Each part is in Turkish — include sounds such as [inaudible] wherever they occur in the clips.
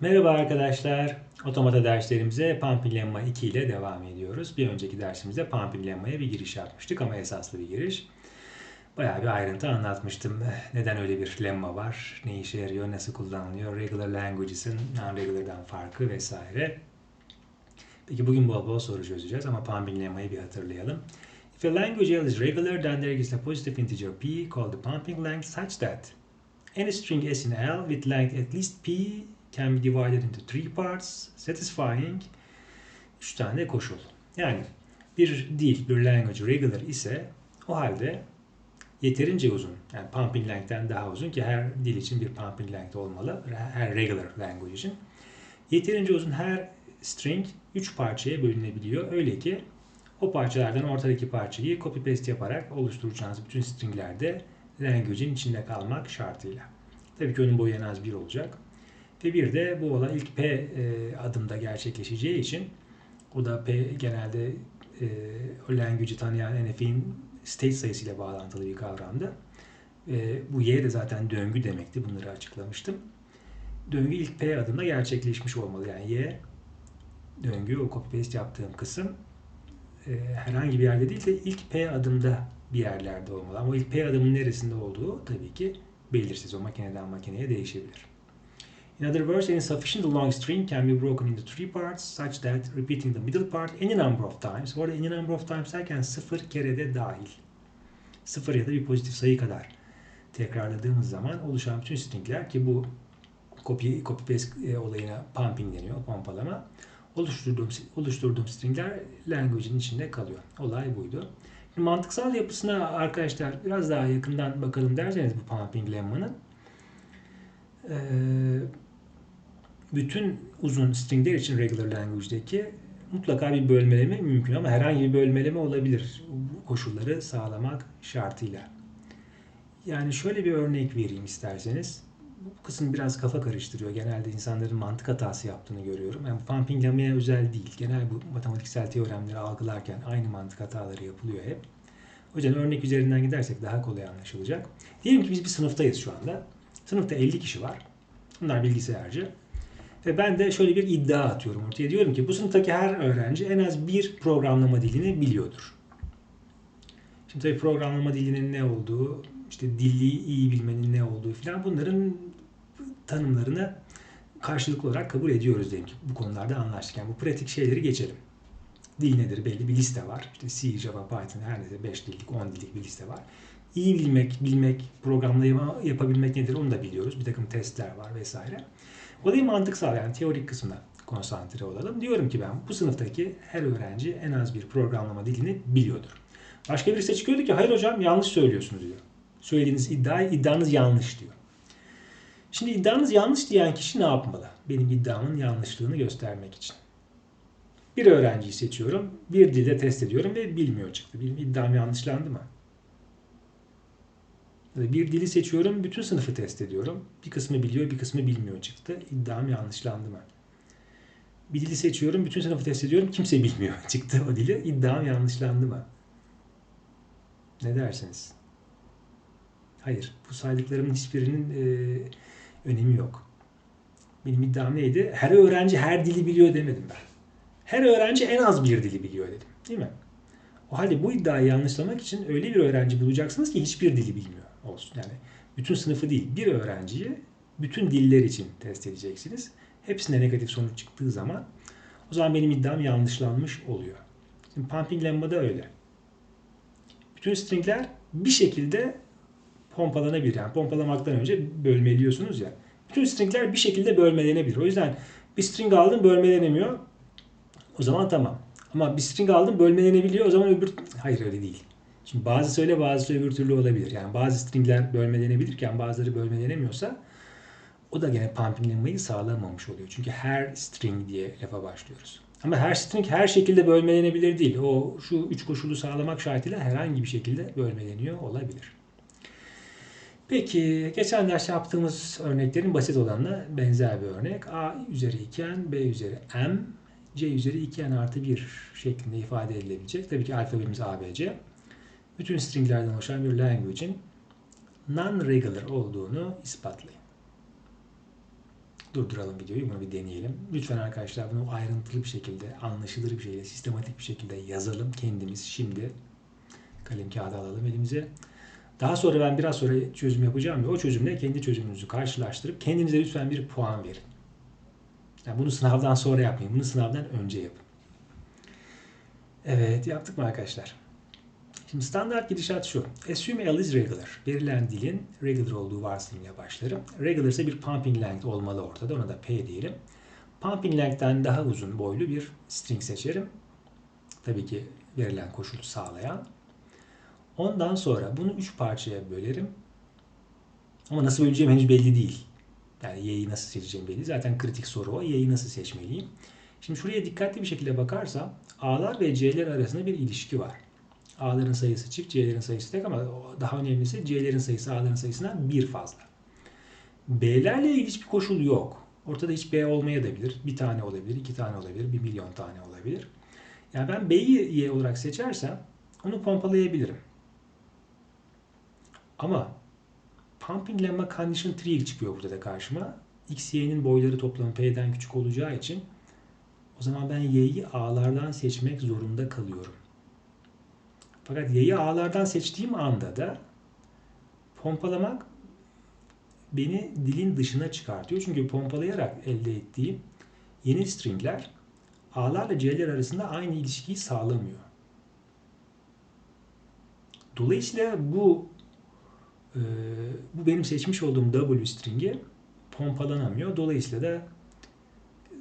Merhaba arkadaşlar. Otomata derslerimize Pumping Lemma 2 ile devam ediyoruz. Bir önceki dersimizde Pumping Lemma'ya bir giriş yapmıştık ama esaslı bir giriş. Bayağı bir ayrıntı anlatmıştım. Neden öyle bir lemma var, ne işe yarıyor, nasıl kullanılıyor, regular languages'ın non-regular'dan farkı vesaire. Peki bugün bol bol soru çözeceğiz ama Pumping Lemma'yı bir hatırlayalım. If a language L is regular, then there is a positive integer p called the pumping length such that any string s in L with length at least p can be divided into three parts satisfying 3 tane koşul. Yani bir dil, bir language regular ise o halde yeterince uzun. Yani pumping length'ten daha uzun ki her dil için bir pumping length olmalı. Her regular language için. Yeterince uzun her string 3 parçaya bölünebiliyor. Öyle ki o parçalardan ortadaki parçayı copy paste yaparak oluşturacağınız bütün stringlerde language'in içinde kalmak şartıyla. Tabii ki onun boyu en az 1 olacak. Ve bir de bu olay ilk P e, adımda gerçekleşeceği için o da P genelde e, o language'i tanıyan NF'in state sayısıyla bağlantılı bir kavramdı. E, bu Y de zaten döngü demekti. Bunları açıklamıştım. Döngü ilk P adımda gerçekleşmiş olmalı. Yani Y döngü o copy paste yaptığım kısım e, herhangi bir yerde değil de ilk P adımda bir yerlerde olmalı. Ama ilk P adımın neresinde olduğu tabii ki belirsiz. O makineden makineye değişebilir. In other words, any sufficient long string can be broken into three parts such that repeating the middle part any number of times, bu arada any number of times derken sıfır kere de dahil. Sıfır ya da bir pozitif sayı kadar tekrarladığımız zaman oluşan bütün stringler ki bu copy, copy paste olayına pumping deniyor, pompalama. Oluşturduğum, oluşturduğum stringler language'in içinde kalıyor. Olay buydu. Şimdi mantıksal yapısına arkadaşlar biraz daha yakından bakalım derseniz bu pumping lemma'nın ee, bütün uzun stringler için regular language'deki mutlaka bir bölmeleme mümkün ama herhangi bir bölmeleme olabilir. Bu koşulları sağlamak şartıyla. Yani şöyle bir örnek vereyim isterseniz. Bu kısım biraz kafa karıştırıyor. Genelde insanların mantık hatası yaptığını görüyorum. Yani pumping lema'ya özel değil. Genel bu matematiksel teoremleri algılarken aynı mantık hataları yapılıyor hep. O yüzden örnek üzerinden gidersek daha kolay anlaşılacak. Diyelim ki biz bir sınıftayız şu anda. Sınıfta 50 kişi var. Bunlar bilgisayarcı. Ve ben de şöyle bir iddia atıyorum ortaya. Diyorum ki bu sınıftaki her öğrenci en az bir programlama dilini biliyordur. Şimdi tabii programlama dilinin ne olduğu, işte dili iyi bilmenin ne olduğu filan bunların tanımlarını karşılıklı olarak kabul ediyoruz diyelim ki bu konularda anlaştık. Yani bu pratik şeyleri geçelim. Dil nedir belli bir liste var. İşte C, Java, Python her neyse 5 dillik, 10 dillik bir liste var. İyi bilmek, bilmek, programlama yapabilmek nedir onu da biliyoruz. Bir takım testler var vesaire. Olayı mantıksal yani teorik kısmına konsantre olalım. Diyorum ki ben bu sınıftaki her öğrenci en az bir programlama dilini biliyordur. Başka birisi çıkıyor ki hayır hocam yanlış söylüyorsunuz diyor. Söylediğiniz iddia, iddianız yanlış diyor. Şimdi iddianız yanlış diyen kişi ne yapmalı? Benim iddiamın yanlışlığını göstermek için. Bir öğrenciyi seçiyorum, bir dilde test ediyorum ve bilmiyor çıktı. Benim iddiam yanlışlandı mı? Bir dili seçiyorum, bütün sınıfı test ediyorum. Bir kısmı biliyor, bir kısmı bilmiyor çıktı. İddiam yanlışlandı mı? Bir dili seçiyorum, bütün sınıfı test ediyorum. Kimse bilmiyor [laughs] çıktı o dili. İddiam yanlışlandı mı? Ne dersiniz? Hayır. Bu saydıklarımın hiçbirinin e, önemi yok. Benim iddiam neydi? Her öğrenci her dili biliyor demedim ben. Her öğrenci en az bir dili biliyor dedim. Değil mi? O halde bu iddiayı yanlışlamak için öyle bir öğrenci bulacaksınız ki hiçbir dili bilmiyor olsun. Yani bütün sınıfı değil, bir öğrenciyi bütün diller için test edeceksiniz. Hepsinde negatif sonuç çıktığı zaman o zaman benim iddiam yanlışlanmış oluyor. Şimdi pumping lemma'da öyle. Bütün stringler bir şekilde pompalanabilir. Yani pompalamaktan önce bölmeliyorsunuz ya. Bütün stringler bir şekilde bölmelenebilir. O yüzden bir string aldım bölmelenemiyor. O zaman tamam. Ama bir string aldım bölmelenebiliyor. O zaman öbür... Hayır öyle değil. Şimdi bazı öyle bazı öbür türlü olabilir. Yani bazı stringler bölmelenebilirken bazıları bölmelenemiyorsa o da gene pumping lemma'yı sağlamamış oluyor. Çünkü her string diye lafa başlıyoruz. Ama her string her şekilde bölmelenebilir değil. O şu üç koşulu sağlamak şartıyla herhangi bir şekilde bölmeleniyor olabilir. Peki geçen ders yaptığımız örneklerin basit olanına benzer bir örnek. A üzeri 2n, B üzeri m, C üzeri 2n artı 1 şeklinde ifade edilebilecek. Tabii ki alfabemiz A, B, C bütün stringlerden oluşan bir language'in non-regular olduğunu ispatlayın. Durduralım videoyu, bunu bir deneyelim. Lütfen arkadaşlar bunu ayrıntılı bir şekilde, anlaşılır bir şekilde, sistematik bir şekilde yazalım kendimiz şimdi. Kalem kağıdı alalım elimize. Daha sonra ben biraz sonra çözüm yapacağım ve o çözümle kendi çözümünüzü karşılaştırıp kendinize lütfen bir puan verin. Yani bunu sınavdan sonra yapmayın, bunu sınavdan önce yapın. Evet, yaptık mı arkadaşlar? Şimdi standart gidişat şu. Assume L is regular. Verilen dilin regular olduğu varsayımıyla başlarım. Regular ise bir pumping length olmalı ortada. Ona da P diyelim. Pumping length'ten daha uzun boylu bir string seçerim. Tabii ki verilen koşulu sağlayan. Ondan sonra bunu üç parçaya bölerim. Ama nasıl böleceğim henüz belli değil. Yani y'yi nasıl seçeceğim belli. Zaten kritik soru o. Y'yi nasıl seçmeliyim? Şimdi şuraya dikkatli bir şekilde bakarsam A'lar ve C'ler arasında bir ilişki var. A'ların sayısı çift, C'lerin sayısı tek ama daha önemlisi C'lerin sayısı A'ların sayısından bir fazla. B'lerle ilgili hiçbir koşul yok. Ortada hiç B olmayabilir. Bir tane olabilir, iki tane olabilir, bir milyon tane olabilir. Yani ben B'yi Y olarak seçersem onu pompalayabilirim. Ama pumping lemma condition tree çıkıyor burada da karşıma. X, Y'nin boyları toplamı P'den küçük olacağı için o zaman ben Y'yi A'lardan seçmek zorunda kalıyorum. Fakat Y'yi A'lardan seçtiğim anda da pompalamak beni dilin dışına çıkartıyor. Çünkü pompalayarak elde ettiğim yeni stringler A'larla C'ler arasında aynı ilişkiyi sağlamıyor. Dolayısıyla bu e, bu benim seçmiş olduğum W stringi pompalanamıyor. Dolayısıyla da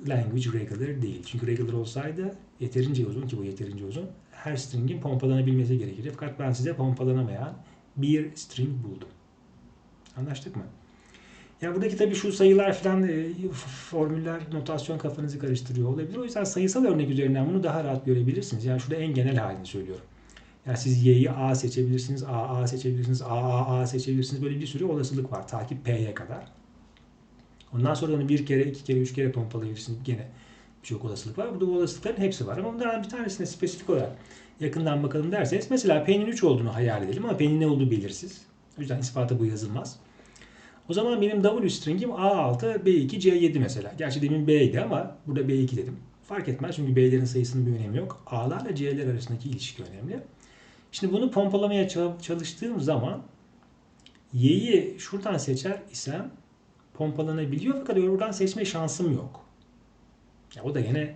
language regular değil. Çünkü regular olsaydı yeterince uzun ki bu yeterince uzun her stringin pompalanabilmesi gerekir. Fakat ben size pompalanamayan bir string buldum. Anlaştık mı? Yani buradaki tabii şu sayılar falan e, formüller, notasyon kafanızı karıştırıyor olabilir. O yüzden sayısal örnek üzerinden bunu daha rahat görebilirsiniz. Yani şurada en genel halini söylüyorum. Yani siz y'yi a seçebilirsiniz, a a seçebilirsiniz, a a a seçebilirsiniz. Böyle bir sürü olasılık var. Takip p'ye kadar. Ondan sonra onu bir kere, iki kere, üç kere pompalayabilirsiniz. Gene birçok olasılık var. Burada bu olasılıkların hepsi var. Ama bunlardan bir tanesine spesifik olarak yakından bakalım derseniz mesela p'nin 3 olduğunu hayal edelim ama p'nin ne olduğu belirsiz. O yüzden ispata bu yazılmaz. O zaman benim W stringim A6, B2, C7 mesela. Gerçi demin B'ydi ama burada B2 dedim. Fark etmez çünkü B'lerin sayısının bir önemi yok. A'larla C'ler arasındaki ilişki önemli. Şimdi bunu pompalamaya çalıştığım zaman Y'yi şuradan seçer isem pompalanabiliyor fakat oradan seçme şansım yok. Ya o da yine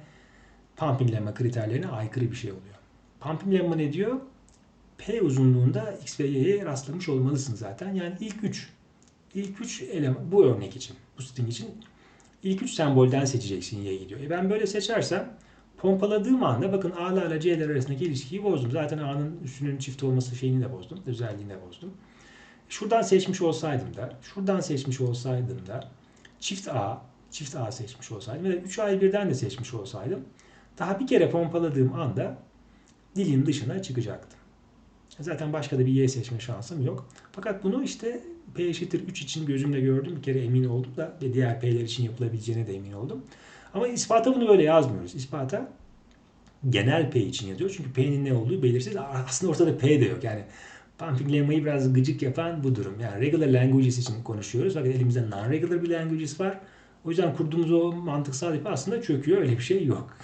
pumping lemma kriterlerine aykırı bir şey oluyor. Pumping lemma ne diyor? P uzunluğunda X ve Y'ye rastlamış olmalısın zaten. Yani ilk 3 ilk 3 eleman bu örnek için, bu string için ilk 3 sembolden seçeceksin Y'yi diyor. E ben böyle seçersem pompaladığım anda bakın A'lar ile C'ler arasındaki ilişkiyi bozdum. Zaten A'nın üstünün çift olması şeyini de bozdum. Özelliğini de bozdum. Şuradan seçmiş olsaydım da, şuradan seçmiş olsaydım da çift A, çift A seçmiş olsaydım ya da 3 A'yı birden de seçmiş olsaydım daha bir kere pompaladığım anda dilin dışına çıkacaktım. Zaten başka da bir Y seçme şansım yok. Fakat bunu işte P eşittir 3 için gözümle gördüm. Bir kere emin oldum da ve diğer P'ler için yapılabileceğine de emin oldum. Ama ispata bunu böyle yazmıyoruz. İspata genel P için yazıyor. Çünkü P'nin ne olduğu belirsiz. Aslında ortada P de yok. Yani pumping biraz gıcık yapan bu durum. Yani regular languages için konuşuyoruz. Fakat elimizde non-regular bir languages var. O yüzden kurduğumuz o mantıksal yapı aslında çöküyor. Öyle bir şey yok.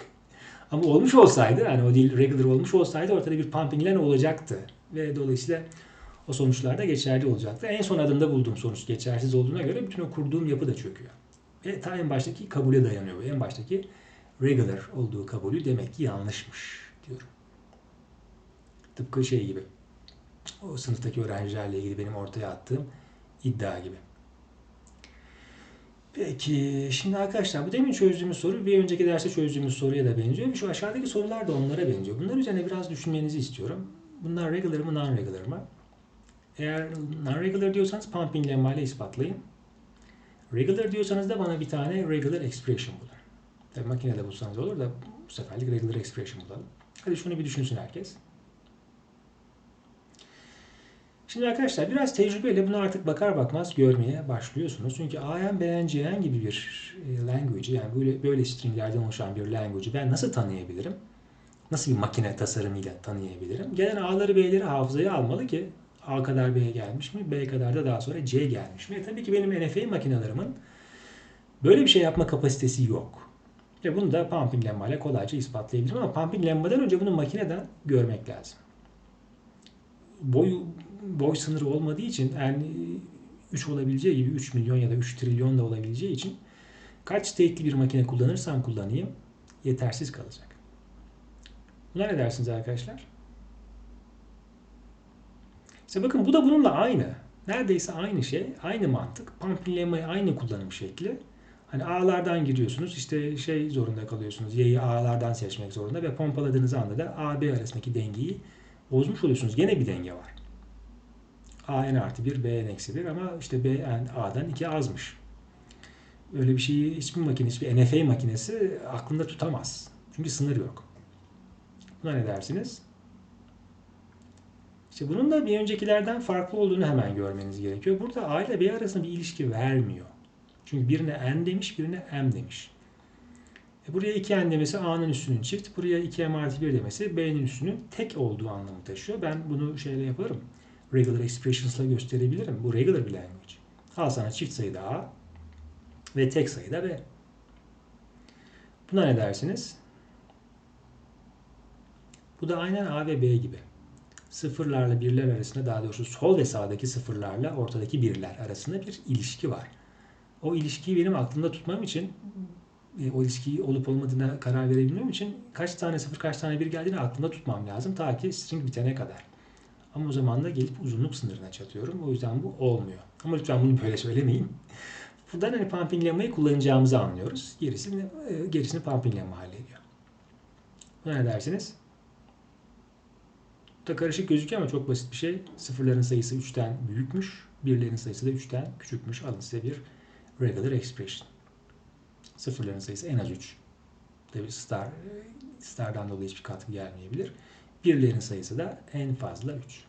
Ama olmuş olsaydı, yani o dil regular olmuş olsaydı ortada bir pumping olacaktı. Ve dolayısıyla o sonuçlar da geçerli olacaktı. En son adımda bulduğum sonuç geçersiz olduğuna göre bütün o kurduğum yapı da çöküyor. Ve ta en baştaki kabule dayanıyor. En baştaki regular olduğu kabulü demek ki yanlışmış diyorum. Tıpkı şey gibi. O sınıftaki öğrencilerle ilgili benim ortaya attığım iddia gibi. Peki şimdi arkadaşlar bu demin çözdüğümüz soru bir önceki derste çözdüğümüz soruya da benziyor. Şu aşağıdaki sorular da onlara benziyor. Bunlar üzerine biraz düşünmenizi istiyorum. Bunlar regular mı non-regular mı? Eğer non-regular diyorsanız pumping lemma ile ispatlayın. Regular diyorsanız da bana bir tane regular expression bulun. Tabi makinede bulsanız olur da bu seferlik regular expression bulalım. Hadi şunu bir düşünsün herkes. Şimdi arkadaşlar biraz tecrübeyle bunu artık bakar bakmaz görmeye başlıyorsunuz. Çünkü AN, BN, CN gibi bir e, language yani böyle, böyle stringlerden oluşan bir language'i ben nasıl tanıyabilirim? Nasıl bir makine tasarımıyla tanıyabilirim? Gelen A'ları B'leri hafızaya almalı ki A kadar B gelmiş mi? B kadar da daha sonra C gelmiş mi? E tabii ki benim NFA makinelerimin Böyle bir şey yapma kapasitesi yok. Ve bunu da pumping lemma ile kolayca ispatlayabilirim ama pumping lemmadan önce bunu makineden görmek lazım. Boy, boy sınırı olmadığı için yani 3 olabileceği gibi 3 milyon ya da 3 trilyon da olabileceği için kaç state'li bir makine kullanırsam kullanayım yetersiz kalacak. Buna ne dersiniz arkadaşlar? İşte bakın bu da bununla aynı. Neredeyse aynı şey, aynı mantık. Pumping lemmayı aynı kullanım şekli. Hani A'lardan giriyorsunuz işte şey zorunda kalıyorsunuz. Y'yi A'lardan seçmek zorunda ve pompaladığınız anda da A, B arasındaki dengeyi bozmuş oluyorsunuz. Gene bir denge var. A n artı 1, B n eksi 1 ama işte B n A'dan 2 azmış. Öyle bir şeyi hiçbir makine, hiçbir NFA makinesi aklında tutamaz. Çünkü sınır yok. Buna ne dersiniz? İşte bunun da bir öncekilerden farklı olduğunu hemen görmeniz gerekiyor. Burada A ile B arasında bir ilişki vermiyor. Çünkü birine n demiş, birine m demiş. E buraya 2n demesi A'nın üstünün çift, buraya 2m artı 1 demesi B'nin üstünün tek olduğu anlamı taşıyor. Ben bunu şeyle yaparım. Regular expressions'la gösterebilirim. Bu regular bir language. Al sana çift sayıda A ve tek sayıda B. Buna ne dersiniz? Bu da aynen A ve B gibi. Sıfırlarla birler arasında daha doğrusu sol ve sağdaki sıfırlarla ortadaki birler arasında bir ilişki var. O ilişkiyi benim aklımda tutmam için e, o ilişkiyi olup olmadığına karar verebilmem için kaç tane sıfır kaç tane bir geldiğini aklımda tutmam lazım ta ki string bitene kadar. Ama o zaman da gelip uzunluk sınırına çatıyorum. O yüzden bu olmuyor. Ama lütfen bunu böyle söylemeyin. Buradan hani pumping lemmayı kullanacağımızı anlıyoruz. Gerisini, e, gerisini pumping lemma hallediyor. Buna ne dersiniz? da karışık gözüküyor ama çok basit bir şey. Sıfırların sayısı 3'ten büyükmüş. Birlerin sayısı da 3'ten küçükmüş. Alın size bir regular expression. Sıfırların sayısı en az 3. Tabi star, stardan dolayı hiçbir katkı gelmeyebilir. Birlerin sayısı da en fazla 3.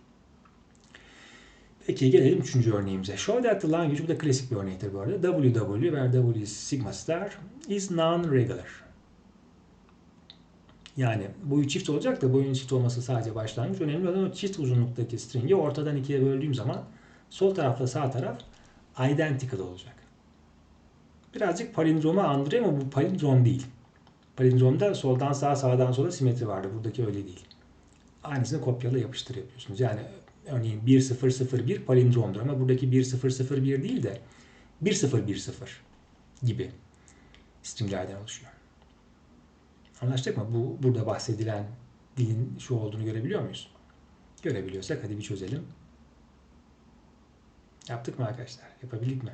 Peki gelelim üçüncü örneğimize. Show that the language, bu da klasik bir örnektir bu arada. WW where W sigma star is non-regular. Yani boyu çift olacak da boyun çift olması sadece başlangıç. Önemli olan o çift uzunluktaki stringi ortadan ikiye böldüğüm zaman sol tarafla sağ taraf identical olacak. Birazcık palindroma andırıyor ama bu palindrom değil. Palindromda soldan sağa sağdan sola simetri vardı. Buradaki öyle değil. Aynısını kopyala yapıştır yapıyorsunuz. Yani örneğin 1001 palindromdur ama buradaki 1001 değil de 1010 gibi stringlerden oluşuyor. Anlaştık mı? Bu burada bahsedilen dilin şu olduğunu görebiliyor muyuz? Görebiliyorsak hadi bir çözelim. Yaptık mı arkadaşlar? Yapabildik mi?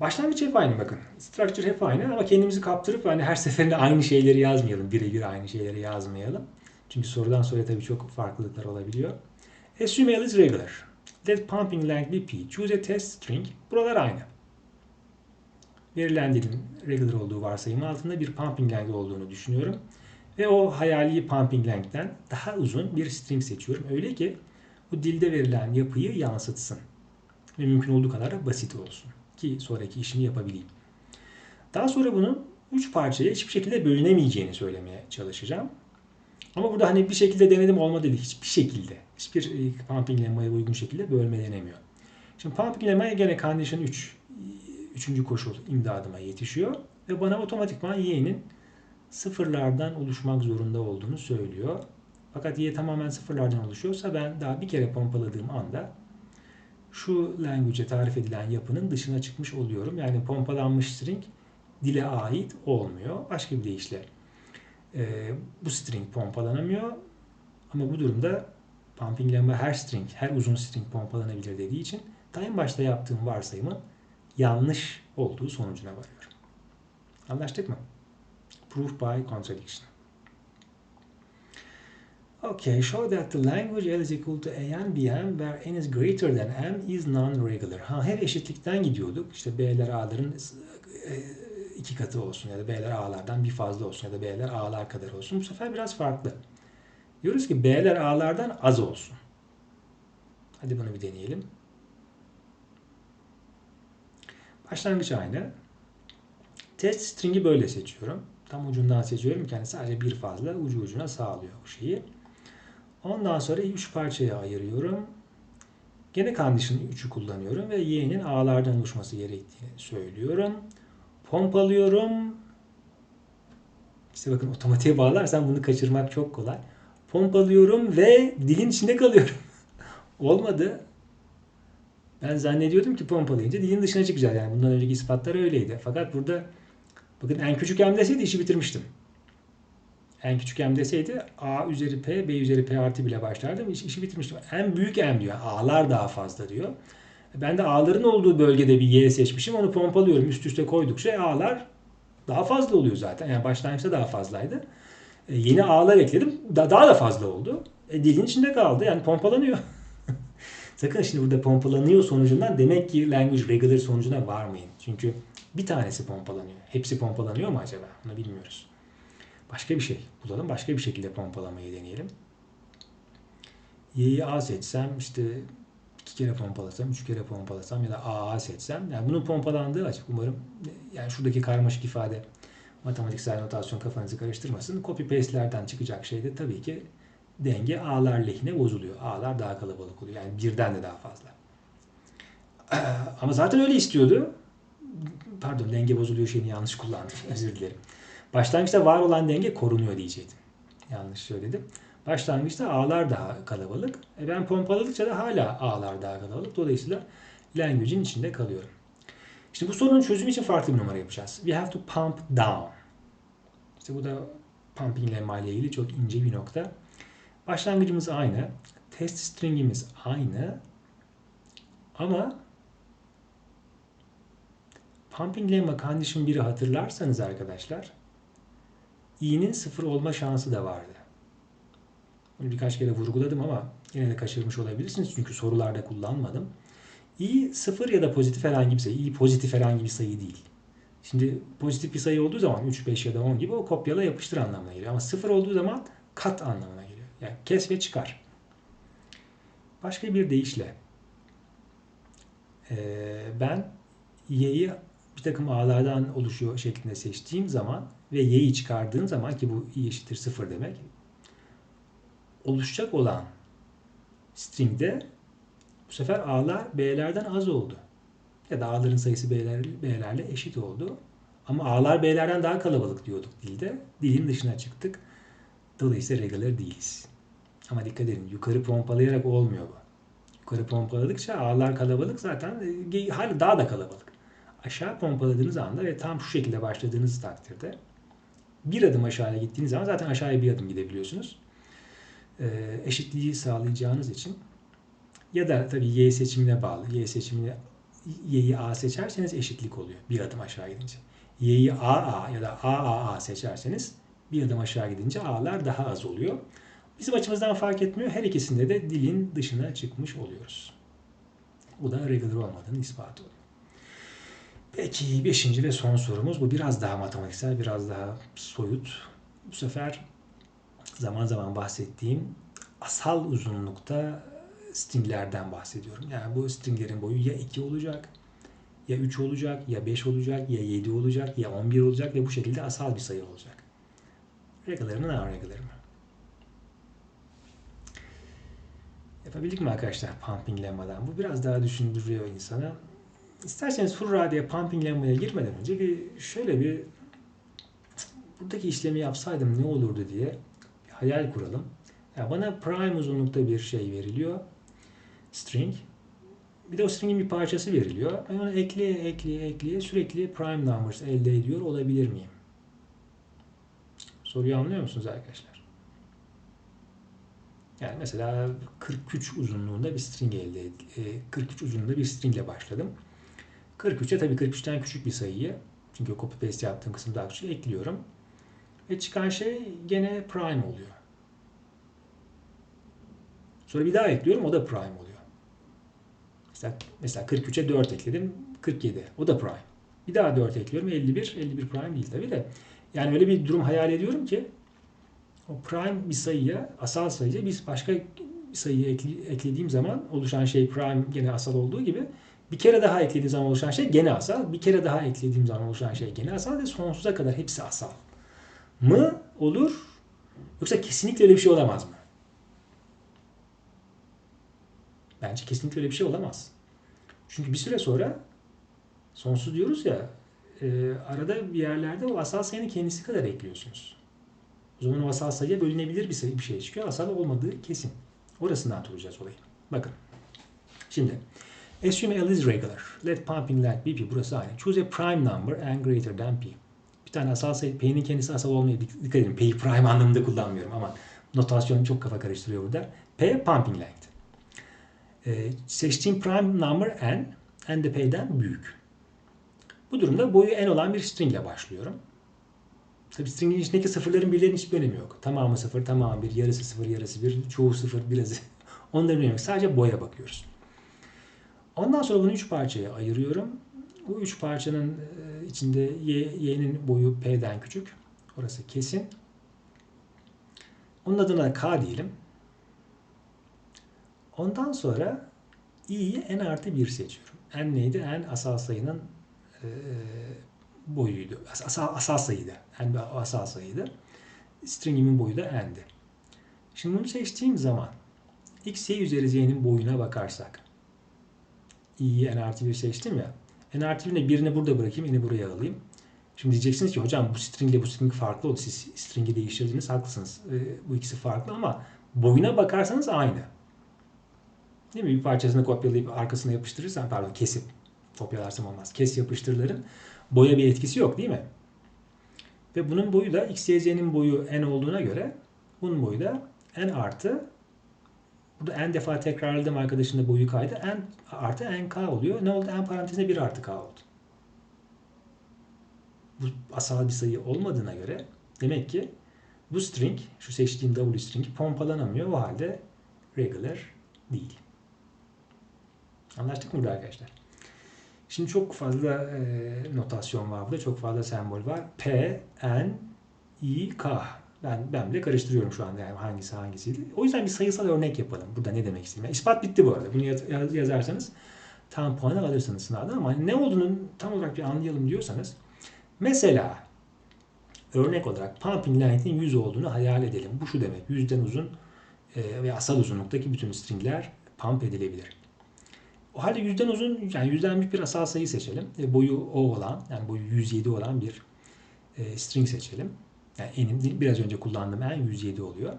Başlangıç hep aynı bakın. Structure hep aynı ama kendimizi kaptırıp hani her seferinde aynı şeyleri yazmayalım. Birebir aynı şeyleri yazmayalım. Çünkü sorudan soruya tabii çok farklılıklar olabiliyor. Assume L is regular. Let pumping length be p. Choose a test string. Buralar aynı verilen dilin regular olduğu varsayımı altında bir pumping length olduğunu düşünüyorum. Ve o hayali pumping length'ten daha uzun bir string seçiyorum. Öyle ki bu dilde verilen yapıyı yansıtsın. Ve mümkün olduğu kadar da basit olsun. Ki sonraki işimi yapabileyim. Daha sonra bunun üç parçaya hiçbir şekilde bölünemeyeceğini söylemeye çalışacağım. Ama burada hani bir şekilde denedim olmadı değil. Hiçbir şekilde. Hiçbir e, pumping lemma'ya uygun şekilde bölme denemiyor. Şimdi pumping lemma'ya gene condition 3 üçüncü koşul imdadıma yetişiyor ve bana otomatikman y'nin sıfırlardan oluşmak zorunda olduğunu söylüyor. Fakat y tamamen sıfırlardan oluşuyorsa ben daha bir kere pompaladığım anda şu language'e tarif edilen yapının dışına çıkmış oluyorum. Yani pompalanmış string dile ait olmuyor. Başka bir deyişle e, bu string pompalanamıyor. Ama bu durumda pumping lemma her string, her uzun string pompalanabilir dediği için ta en başta yaptığım varsayımın yanlış olduğu sonucuna varıyorum. Anlaştık mı? Proof by contradiction. Okay, show that the language L is equal to A and BM where N is greater than M is non-regular. Ha, hep eşitlikten gidiyorduk. İşte B'ler A'ların e, iki katı olsun ya da B'ler A'lardan bir fazla olsun ya da B'ler A'lar kadar olsun. Bu sefer biraz farklı. Diyoruz ki B'ler A'lardan az olsun. Hadi bunu bir deneyelim. Başlangıç aynı. Test string'i böyle seçiyorum. Tam ucundan seçiyorum yani sadece bir fazla ucu ucuna sağlıyor bu şeyi. Ondan sonra 3 parçaya ayırıyorum. Gene condition 3'ü kullanıyorum ve y'nin a'lardan oluşması gerektiğini söylüyorum. Pompalıyorum. İşte bakın otomatiğe bağlarsan bunu kaçırmak çok kolay. Pompalıyorum ve dilin içinde kalıyorum. [laughs] Olmadı. Ben zannediyordum ki pompalayınca dilin dışına çıkacak. Yani bundan önceki ispatlar öyleydi. Fakat burada bakın en küçük m deseydi işi bitirmiştim. En küçük m deseydi a üzeri p, b üzeri p artı bile başlardım. İş, işi bitirmiştim. En büyük m diyor. A'lar daha fazla diyor. Ben de A'ların olduğu bölgede bir Y seçmişim. Onu pompalıyorum. Üst üste koydukça A'lar daha fazla oluyor zaten. Yani başlangıçta daha fazlaydı. E, yeni A'lar ekledim. Da, daha da fazla oldu. E, dilin içinde kaldı. Yani pompalanıyor. [laughs] Sakın şimdi burada pompalanıyor sonucundan demek ki language regular sonucuna varmayın. Çünkü bir tanesi pompalanıyor. Hepsi pompalanıyor mu acaba? Bunu bilmiyoruz. Başka bir şey bulalım. Başka bir şekilde pompalamayı deneyelim. Y'yi A seçsem işte iki kere pompalasam, üç kere pompalasam ya da AA seçsem. Yani bunun pompalandığı açık. Umarım yani şuradaki karmaşık ifade matematiksel notasyon kafanızı karıştırmasın. Copy paste'lerden çıkacak şey de tabii ki denge A'lar lehine bozuluyor. A'lar daha kalabalık oluyor. Yani birden de daha fazla. [clears throat] Ama zaten öyle istiyordu. Pardon denge bozuluyor şeyini yanlış kullandım. [laughs] Özür dilerim. Başlangıçta var olan denge korunuyor diyecektim. Yanlış söyledim. Başlangıçta A'lar daha kalabalık. E ben pompaladıkça da hala A'lar daha kalabalık. Dolayısıyla language'in içinde kalıyorum. İşte bu sorunun çözümü için farklı bir numara yapacağız. We have to pump down. İşte bu da pumping ile ilgili çok ince bir nokta. Başlangıcımız aynı. Test stringimiz aynı. Ama pumping lemma condition 1'i hatırlarsanız arkadaşlar i'nin sıfır olma şansı da vardı. Bunu birkaç kere vurguladım ama yine de kaçırmış olabilirsiniz çünkü sorularda kullanmadım. i sıfır ya da pozitif herhangi bir sayı. i pozitif herhangi bir sayı değil. Şimdi pozitif bir sayı olduğu zaman 3, 5 ya da 10 gibi o kopyala yapıştır anlamına geliyor. Ama sıfır olduğu zaman kat anlamına geliyor. Yani kes ve çıkar. Başka bir deyişle ben y'yi bir takım a'lardan oluşuyor şeklinde seçtiğim zaman ve y'yi çıkardığım zaman ki bu i eşittir sıfır demek oluşacak olan stringde bu sefer a'lar b'lerden az oldu. Ya da a'ların sayısı b'ler, b'lerle eşit oldu. Ama a'lar b'lerden daha kalabalık diyorduk dilde. Dilin dışına çıktık. Dolayısıyla regular değiliz. Ama dikkat edin yukarı pompalayarak olmuyor bu. Yukarı pompaladıkça a'lar kalabalık zaten e, hali daha da kalabalık. Aşağı pompaladığınız anda ve tam şu şekilde başladığınız takdirde bir adım aşağıya gittiğiniz zaman zaten aşağıya bir adım gidebiliyorsunuz. E, eşitliği sağlayacağınız için ya da tabii y seçimine bağlı. Y seçimine y'yi a seçerseniz eşitlik oluyor bir adım aşağı gidince. y'yi a a ya da a a a seçerseniz bir adım aşağı gidince a'lar daha az oluyor. Bizim açımızdan fark etmiyor. Her ikisinde de dilin dışına çıkmış oluyoruz. Bu da regular olmadığının ispatı oluyor. Peki beşinci ve son sorumuz. Bu biraz daha matematiksel, biraz daha soyut. Bu sefer zaman zaman bahsettiğim asal uzunlukta stringlerden bahsediyorum. Yani bu stringlerin boyu ya 2 olacak, ya 3 olacak, ya 5 olacak, ya 7 olacak, ya 11 olacak ve bu şekilde asal bir sayı olacak. Regular mı, non-regular mı? Yapabildik mi arkadaşlar pumping lemma'dan? Bu biraz daha düşündürüyor insana. İsterseniz hurra diye pumping lemma'ya girmeden önce bir şöyle bir buradaki işlemi yapsaydım ne olurdu diye bir hayal kuralım. Yani bana prime uzunlukta bir şey veriliyor. String. Bir de o stringin bir parçası veriliyor. Ben onu ekleye ekleye ekleye sürekli prime numbers elde ediyor olabilir miyim? Soruyu anlıyor musunuz arkadaşlar? Yani mesela 43 uzunluğunda bir string elde e, 43 uzunluğunda bir string ile başladım. 43'e tabii 43'ten küçük bir sayıyı çünkü copy paste yaptığım kısım daha küçük ekliyorum. Ve çıkan şey gene prime oluyor. Sonra bir daha ekliyorum o da prime oluyor. Mesela, mesela 43'e 4 ekledim 47 o da prime. Bir daha 4 ekliyorum 51 51 prime değil tabii de. Yani öyle bir durum hayal ediyorum ki o prime bir sayıya, asal sayıya biz başka bir sayıyı eklediğim zaman oluşan şey prime gene asal olduğu gibi bir kere daha eklediğim zaman oluşan şey gene asal. Bir kere daha eklediğim zaman oluşan şey gene asal ve sonsuza kadar hepsi asal. Mı olur yoksa kesinlikle öyle bir şey olamaz mı? Bence kesinlikle öyle bir şey olamaz. Çünkü bir süre sonra sonsuz diyoruz ya e, arada bir yerlerde o asal sayının kendisi kadar ekliyorsunuz. O zaman o asal sayıya bölünebilir bir, sayı, bir şey çıkıyor. Asal olmadığı kesin. Orasından tutacağız olayı. Bakın. Şimdi assume L is regular. Let pumping length be p. Burası aynı. Choose a prime number and greater than p. Bir tane asal sayı, p'nin kendisi asal olmaya dikkat edin. P'yi prime anlamında kullanmıyorum ama notasyon çok kafa karıştırıyor burada. P pumping length. Ee, seçtiğim prime number n, n de p'den büyük. Bu durumda boyu n olan bir string ile başlıyorum. Tabii stringin içindeki sıfırların birlerin hiçbir önemi yok. Tamamı sıfır, tamamı bir, yarısı sıfır, yarısı bir, çoğu sıfır, birazı. [laughs] Onların önemi yok. Sadece boya bakıyoruz. Ondan sonra bunu üç parçaya ayırıyorum. Bu üç parçanın e, içinde y, y'nin boyu p'den küçük. Orası kesin. Onun adına k diyelim. Ondan sonra i'yi n artı 1 seçiyorum. n neydi? n asal sayının e, boyuydu. Asal, asal sayıydı. n bir asal sayıydı. Stringimin boyu da n'di. Şimdi bunu seçtiğim zaman x, üzeri z'nin boyuna bakarsak i'yi n artı 1 seçtim ya. n artı 1'in birini burada bırakayım, n'i buraya alayım. Şimdi diyeceksiniz ki hocam bu string ile bu string farklı oldu. Siz string'i değiştirdiniz haklısınız. E, bu ikisi farklı ama boyuna bakarsanız aynı. Değil mi? Bir parçasını kopyalayıp arkasına yapıştırırsan pardon kesip kopyalarsam olmaz. Kes yapıştırların boya bir etkisi yok değil mi? Ve bunun boyu da x, y, z'nin boyu n olduğuna göre bunun boyu da n artı burada n defa tekrarladım arkadaşın da boyu kaydı. n artı nk oluyor. Ne oldu? n parantezinde 1 artı k oldu. Bu asal bir sayı olmadığına göre demek ki bu string, şu seçtiğim w stringi pompalanamıyor. O halde regular değil. Anlaştık mı burada arkadaşlar? Şimdi çok fazla e, notasyon var burada. Çok fazla sembol var. P, N, I, K. Ben, ben bile karıştırıyorum şu anda yani hangisi hangisiydi. O yüzden bir sayısal örnek yapalım. Burada ne demek istediğim. Yani ispat bitti bu arada. Bunu yaz, yazarsanız tam puanı alırsınız sınavda ama ne olduğunu tam olarak bir anlayalım diyorsanız mesela örnek olarak pumping length'in 100 olduğunu hayal edelim. Bu şu demek. Yüzden uzun e, ve asal uzunluktaki bütün stringler pump edilebilir. O halde yüzden uzun, yani yüzden büyük bir asal sayı seçelim. E, boyu o olan, yani boyu 107 olan bir e, string seçelim. Yani n'in biraz önce kullandığım n 107 oluyor.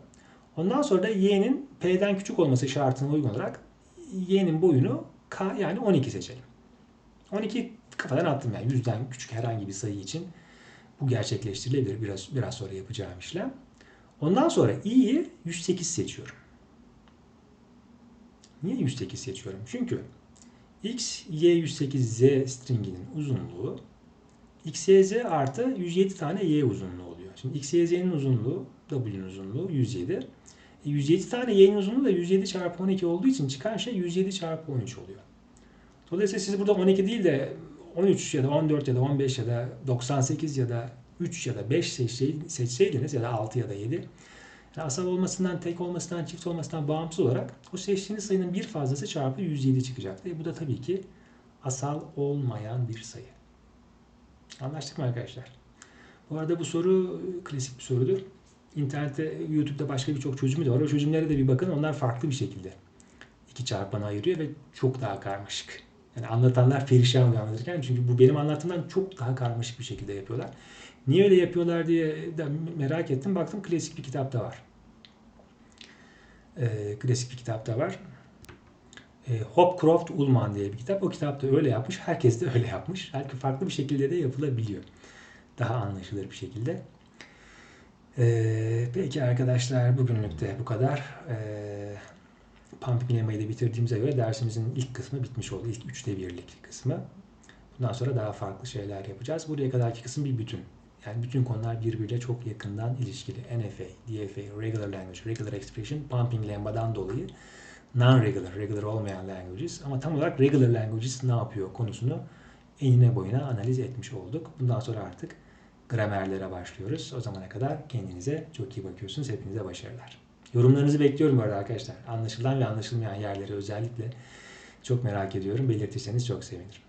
Ondan sonra da y'nin p'den küçük olması şartına uygun olarak y'nin boyunu k yani 12 seçelim. 12 kafadan attım yani yüzden küçük herhangi bir sayı için bu gerçekleştirilebilir biraz biraz sonra yapacağım işlem. Ondan sonra i'yi 108 seçiyorum. Niye 108 seçiyorum? Çünkü x, y 108 z stringinin uzunluğu x, y, z artı 107 tane y uzunluğu. Şimdi x, y, z'nin uzunluğu w'nin uzunluğu 107. E 107 tane y'nin uzunluğu da 107 çarpı 12 olduğu için çıkan şey 107 çarpı 13 oluyor. Dolayısıyla siz burada 12 değil de 13 ya da 14 ya da 15 ya da 98 ya da 3 ya da 5 seçseydiniz ya da 6 ya da 7 yani asal olmasından, tek olmasından, çift olmasından bağımsız olarak o seçtiğiniz sayının bir fazlası çarpı 107 çıkacaktı. E bu da tabii ki asal olmayan bir sayı. Anlaştık mı arkadaşlar? Bu arada bu soru klasik bir sorudur. İnternette, YouTube'da başka birçok çözümü de var. O çözümlere de bir bakın. Onlar farklı bir şekilde iki çarpanı ayırıyor ve çok daha karmaşık. Yani anlatanlar perişan anlatırken çünkü bu benim anlattığımdan çok daha karmaşık bir şekilde yapıyorlar. Niye öyle yapıyorlar diye de merak ettim. Baktım klasik bir kitapta var. Ee, klasik bir kitapta var. Ee, Hopcroft Ullman diye bir kitap. O kitapta öyle yapmış. Herkes de öyle yapmış. Belki farklı bir şekilde de yapılabiliyor. Daha anlaşılır bir şekilde. Ee, peki arkadaşlar bugünlük de bu kadar. Ee, Pumping Lemma'yı da bitirdiğimize göre dersimizin ilk kısmı bitmiş oldu. İlk üçte birlik kısmı. Bundan sonra daha farklı şeyler yapacağız. Buraya kadarki kısım bir bütün. Yani bütün konular birbiriyle çok yakından ilişkili. NFA, DFA, Regular Language, Regular Expression, Pumping Lemma'dan dolayı non-regular, regular olmayan languages ama tam olarak regular languages ne yapıyor konusunu enine boyuna analiz etmiş olduk. Bundan sonra artık gramerlere başlıyoruz. O zamana kadar kendinize çok iyi bakıyorsunuz. Hepinize başarılar. Yorumlarınızı bekliyorum bu arada arkadaşlar. Anlaşılan ve anlaşılmayan yerleri özellikle çok merak ediyorum. Belirtirseniz çok sevinirim.